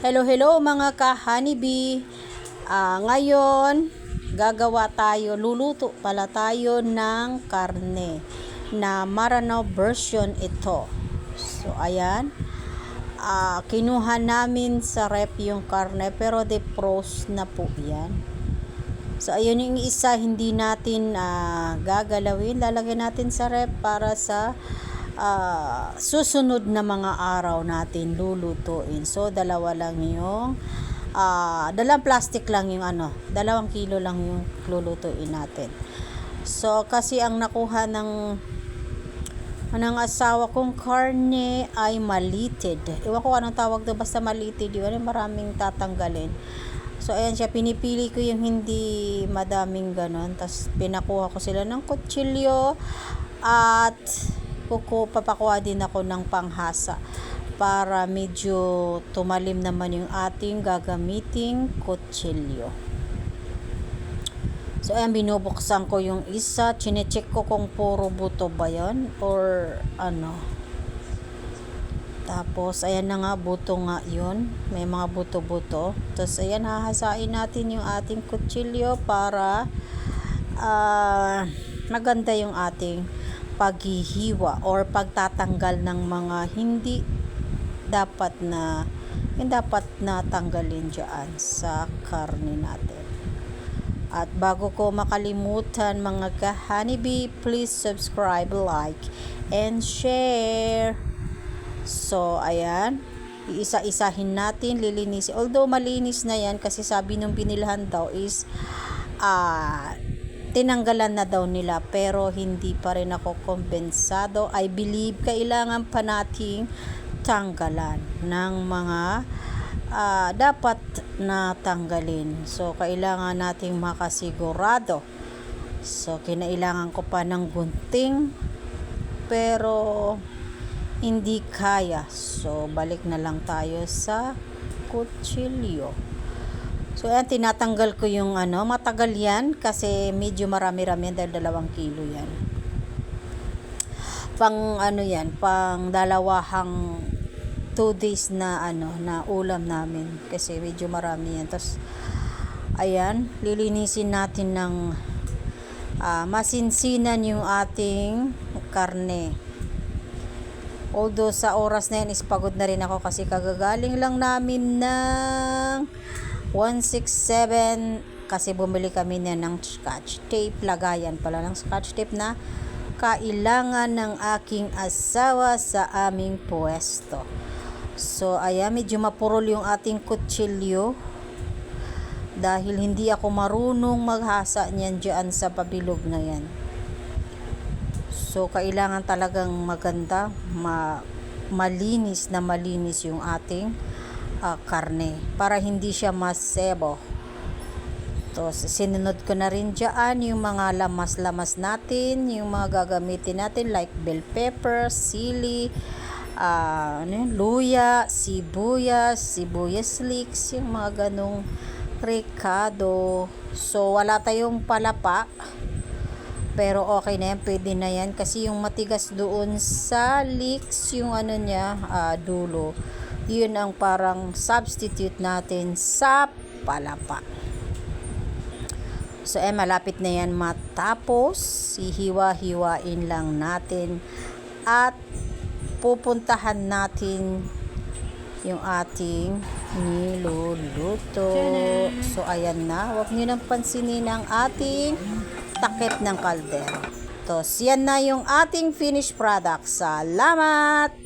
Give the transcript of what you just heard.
Hello, hello mga ka-honeybee. Ah, ngayon, gagawa tayo, luluto pala tayo ng karne na Maranao version ito. So, ayan. Ah, kinuha namin sa rep yung karne pero defrost na po yan. So, ayun yung isa hindi natin ah, gagalawin. Lalagyan natin sa rep para sa ah, susunod na mga araw natin lulutuin. So, dalawa lang yung ah, dalawang plastic lang yung ano, dalawang kilo lang yung lulutuin natin. So, kasi ang nakuha ng ng asawa kong karne ay malitid. Iwan ko anong tawag doon, basta malitid yun. Maraming tatanggalin. So, ayan siya, pinipili ko yung hindi madaming ganon. Tapos, pinakuha ko sila ng kutsilyo at kuko, papakuha din ako ng panghasa para medyo tumalim naman yung ating gagamiting kutsilyo. So, ayan, binubuksan ko yung isa. Chinecheck ko kung puro buto ba yun or ano. Tapos, ayan na nga, buto nga yun. May mga buto-buto. Tapos, ayan, hahasain natin yung ating kutsilyo para ah, maganda yung ating paghihiwa or pagtatanggal ng mga hindi dapat na yung dapat na tanggalin dyan sa karne natin. At bago ko makalimutan mga ka-honeybee, please subscribe, like, and share. So, ayan. Iisa-isahin natin, lilinisin. Although malinis na yan kasi sabi nung binilhan daw is ah tinanggalan na daw nila pero hindi pa rin ako kumbensado. I believe kailangan pa nating tanggalan ng mga ah, dapat na tanggalin. So, kailangan nating makasigurado. So, kinailangan ko pa ng gunting pero hindi kaya. So, balik na lang tayo sa kutsilyo. So, ayan, tinatanggal ko yung ano, matagal yan kasi medyo marami-rami yan dahil dalawang kilo yan. Pang ano yan, pang dalawahang 2 days na ano, na ulam namin kasi medyo marami yan. Tapos, ayan, lilinisin natin ng ah, masinsinan yung ating karne. Although sa oras na yan is pagod na rin ako kasi kagagaling lang namin ng 167 kasi bumili kami na ng scotch tape. Lagayan pala ng scotch tape na kailangan ng aking asawa sa aming pwesto. So, ayan, medyo mapurol yung ating kutsilyo dahil hindi ako marunong maghasa niyan dyan sa pabilog na yan. So, kailangan talagang maganda, ma malinis na malinis yung ating ah, karne para hindi siya masebo. Tapos, sinunod ko na rin dyan yung mga lamas-lamas natin, yung mga gagamitin natin like bell pepper, sili, ah, ano yun, luya, sibuyas, sibuyas leeks, yung mga ganong ricado. So, wala tayong palapa. Pero okay na yan, pwede na yan. Kasi yung matigas doon sa leeks, yung ano niya, ah, dulo, yun ang parang substitute natin sa palapa. So, eh, malapit na yan matapos. Hihiwa-hiwain lang natin. At pupuntahan natin yung ating niluluto. So, ayan na. Huwag nyo nang pansinin ang ating takip ng kaldero. So, yan na yung ating finished product. Salamat!